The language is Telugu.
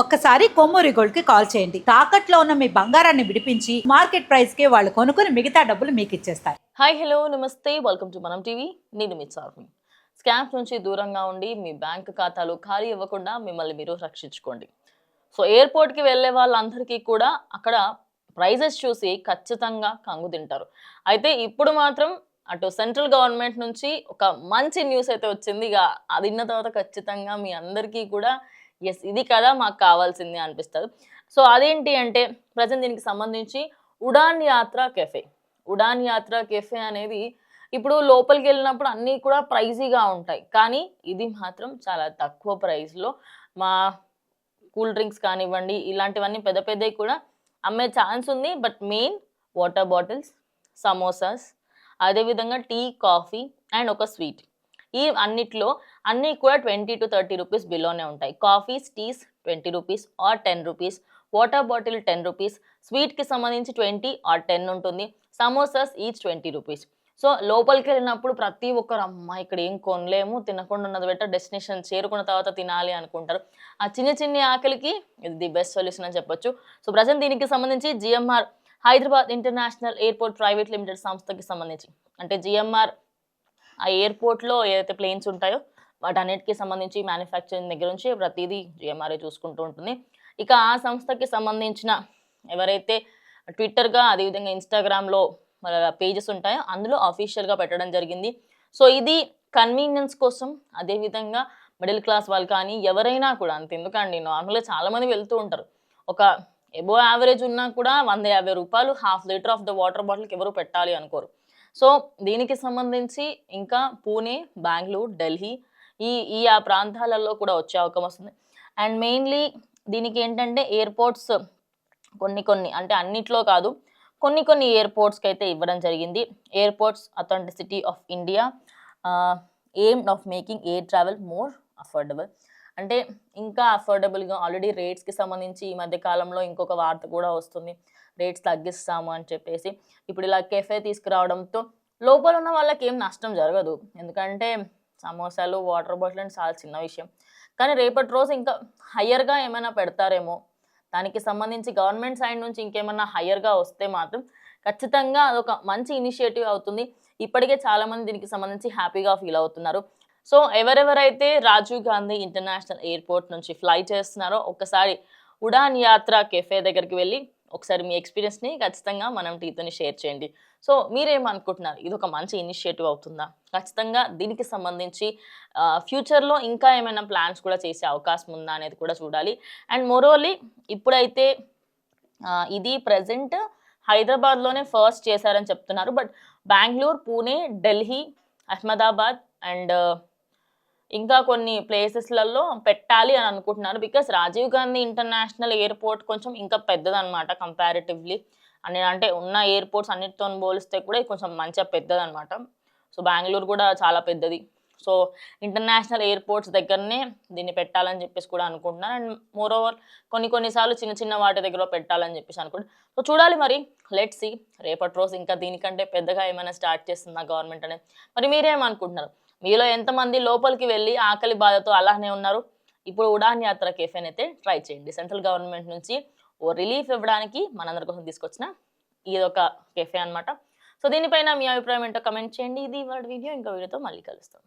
ఒక్కసారి కొమ్మూరి గోల్డ్కి కాల్ చేయండి. తాకట్లో ఉన్న మీ బంగారాన్ని విడిపించి మార్కెట్ ప్రైస్కి వాళ్ళు కొనుక్కుని మిగతా డబ్బులు మీకు ఇచ్చేస్తారు హాయ్ హలో నమస్తే. వెల్కమ్ టు మనం టీవీ. నేను మీ చార్మి. స్కామ్స్ నుంచి దూరంగా ఉండి మీ బ్యాంక్ ఖాతాలు ఖాళీ ఇవ్వకుండా మిమ్మల్ని మీరు రక్షించుకోండి. సో ఎయిర్పోర్ట్కి వెళ్ళే వాళ్ళందరికీ కూడా అక్కడ ప్రైజెస్ చూసి ఖచ్చితంగా కంగు తింటారు. అయితే ఇప్పుడు మాత్రం అటు సెంట్రల్ గవర్నమెంట్ నుంచి ఒక మంచి న్యూస్ అయితే వచ్చింది. ఇక అది విన్న తర్వాత ఖచ్చితంగా మీ అందరికీ కూడా ఎస్ ఇది కదా మాకు కావాల్సింది అనిపిస్తుంది. సో అదేంటి అంటే ప్రజెంట్ దీనికి సంబంధించి ఉడాన్ యాత్ర కెఫే. ఉడాన్ యాత్ర కెఫే అనేది ఇప్పుడు లోపలికి వెళ్ళినప్పుడు అన్నీ కూడా ప్రైజీగా ఉంటాయి. కానీ ఇది మాత్రం చాలా తక్కువ ప్రైస్లో మా కూల్ డ్రింక్స్ కానివ్వండి ఇలాంటివన్నీ పెద్ద పెద్దవి కూడా అమ్మే ఛాన్స్ ఉంది. But main water bottles samosas అదేవిధంగా టీ కాఫీ అండ్ ఒక స్వీట్. ఈ అన్నిట్లో అన్నీ కూడా ట్వంటీ టు థర్టీ రూపీస్ బిలోనే ఉంటాయి. Coffees teas twenty rupees or ten rupees. Water bottle ten rupees. స్వీట్కి సంబంధించి ట్వంటీ ఆర్ టెన్ ఉంటుంది. Samosas each twenty rupees. So లోపలికి వెళ్ళినప్పుడు ప్రతి ఒక్కరు అమ్మ ఇక్కడ ఏం కొనలేము తినకుండా ఉన్నది బెటర్ డెస్టినేషన్ చేరుకున్న తర్వాత తినాలి అనుకుంటారు. ఆ చిన్న చిన్న ఆకలికి ఇది ది బెస్ట్ సొల్యూషన్ అని చెప్పొచ్చు. సో ప్రజెంట్ దీనికి సంబంధించి GMR Hyderabad international airport private limited సంస్థకి సంబంధించి. అంటే జిఎంఆర్ ఆ ఎయిర్పోర్ట్లో ఏదైతే ప్లేన్స్ ఉంటాయో వాటన్నిటికీ సంబంధించి మ్యానుఫ్యాక్చరింగ్ దగ్గర నుంచి ప్రతిదీ జిఎంఆర్ఏ చూసుకుంటూ ఉంటుంది. ఇక ఆ సంస్థకి సంబంధించిన ఎవరైతే ట్విట్టర్గా అదేవిధంగా ఇన్స్టాగ్రామ్లో వాళ్ళ పేజెస్ ఉంటాయో అందులో అఫీషియల్గా పెట్టడం జరిగింది. సో ఇది కన్వీనియన్స్ కోసం అదేవిధంగా మిడిల్ క్లాస్ వాళ్ళు కానీ ఎవరైనా కూడా అంత ఎందుకండి నార్మల్గా చాలామంది వెళ్తూ ఉంటారు. ఒక ఎబో యావరేజ్ ఉన్నా కూడా వంద యాభై రూపాయలు half litre of the water బాటిల్కి ఎవరు పెట్టాలి అనుకోరు. సో దీనికి సంబంధించి ఇంకా పూణే బెంగళూరు ఢిల్లీ ఈ ఈ ఆ ప్రాంతాలలో కూడా వచ్చే అవకాశం వస్తుంది. అండ్ మెయిన్లీ దీనికి ఏంటంటే ఎయిర్పోర్ట్స్ కొన్ని కొన్ని అంటే అన్నిట్లో కాదు కొన్ని కొన్ని ఎయిర్పోర్ట్స్కి అయితే ఇవ్వడం జరిగింది. Airports authenticity of India aim of making air travel more affordable. అంటే ఇంకా అఫోర్డబుల్గా ఆల్రెడీ రేట్స్కి సంబంధించి ఈ మధ్య కాలంలో ఇంకొక వార్త కూడా వస్తుంది. రేట్స్ తగ్గిస్తాము అని చెప్పేసి. ఇప్పుడు ఇలా కెఫే తీసుకురావడంతో లోపల ఉన్న వాళ్ళకి ఏం నష్టం జరగదు. ఎందుకంటే సమోసాలు వాటర్ బాటిల్ అంటే చాలా చిన్న విషయం. కానీ రేపటి రోజు ఇంకా హయ్యర్గా ఏమైనా పెడతారేమో. దానికి సంబంధించి గవర్నమెంట్ సైడ్ నుంచి ఇంకేమన్నా హయ్యర్గా వస్తే మాత్రం ఖచ్చితంగా అదొక మంచి ఇనిషియేటివ్ అవుతుంది. ఇప్పటికే చాలామంది దీనికి సంబంధించి హ్యాపీగా ఫీల్ అవుతున్నారు. సో ఎవరెవరైతే రాజీవ్ గాంధీ ఇంటర్నేషనల్ ఎయిర్పోర్ట్ నుంచి ఫ్లై చేస్తున్నారో ఒక్కసారి ఉడాన్ యాత్ర కెఫే దగ్గరికి వెళ్ళి ఒకసారి మీ ఎక్స్పీరియన్స్ని ఖచ్చితంగా మనం టీతోని షేర్ చేయండి. సో మీరేమనుకుంటున్నారు? ఇది ఒక మంచి ఇనిషియేటివ్ అవుతుందా? ఖచ్చితంగా దీనికి సంబంధించి ఫ్యూచర్లో ఇంకా ఏమైనా ప్లాన్స్ కూడా చేసే అవకాశం ఉందా అనేది కూడా చూడాలి. అండ్ మోరోలీ ఇప్పుడైతే ఇది ప్రజెంట్ హైదరాబాద్లోనే ఫస్ట్ చేశారని చెప్తున్నారు. బట్ బెంగళూరు పూణే ఢిల్లీ అహ్మదాబాద్ అండ్ ఇంకా కొన్ని ప్లేసెస్లలో పెట్టాలి అని అనుకుంటున్నారు. Because Rajiv Gandhi international airport కొంచెం ఇంకా పెద్దదనమాట కంపారిటివ్లీ. అని అంటే ఉన్న ఎయిర్పోర్ట్స్ అన్నిటితో పోలిస్తే కూడా కొంచెం మంచిగా పెద్దదనమాట సో బెంగళూరు కూడా చాలా పెద్దది. సో ఇంటర్నేషనల్ ఎయిర్పోర్ట్స్ దగ్గరనే దీన్ని పెట్టాలని చెప్పేసి కూడా అనుకుంటున్నాను అండ్ మోర్ ఓవర్ కొన్ని కొన్నిసార్లు చిన్న చిన్న వాటి దగ్గర పెట్టాలని చెప్పేసి అనుకుంటున్నాను సో చూడాలి మరి. Let see. రేపటి రోజు ఇంకా దీనికంటే పెద్దగా ఏమైనా స్టార్ట్ చేస్తుందా గవర్నమెంట్ అనేది. మరి మీరేమనుకుంటున్నారు? మీలో ఎంతమంది లోపలికి వెళ్ళి ఆకలి బాధతో అలానే ఉన్నారు? ఇప్పుడు ఉడాన్ యాత్ర కెఫేని అయితే ట్రై చేయండి. సెంట్రల్ గవర్నమెంట్ నుంచి ఓ రిలీఫ్ ఇవ్వడానికి మనందరి కోసం తీసుకొచ్చిన ఇది ఒక కెఫే అన్నమాట. సో దీనిపైన మీ అభిప్రాయం ఏంటో కమెంట్ చేయండి. ఇది వాళ్ళ వీడియో. ఇంకో వీడియోతో మళ్ళీ కలుస్తాం.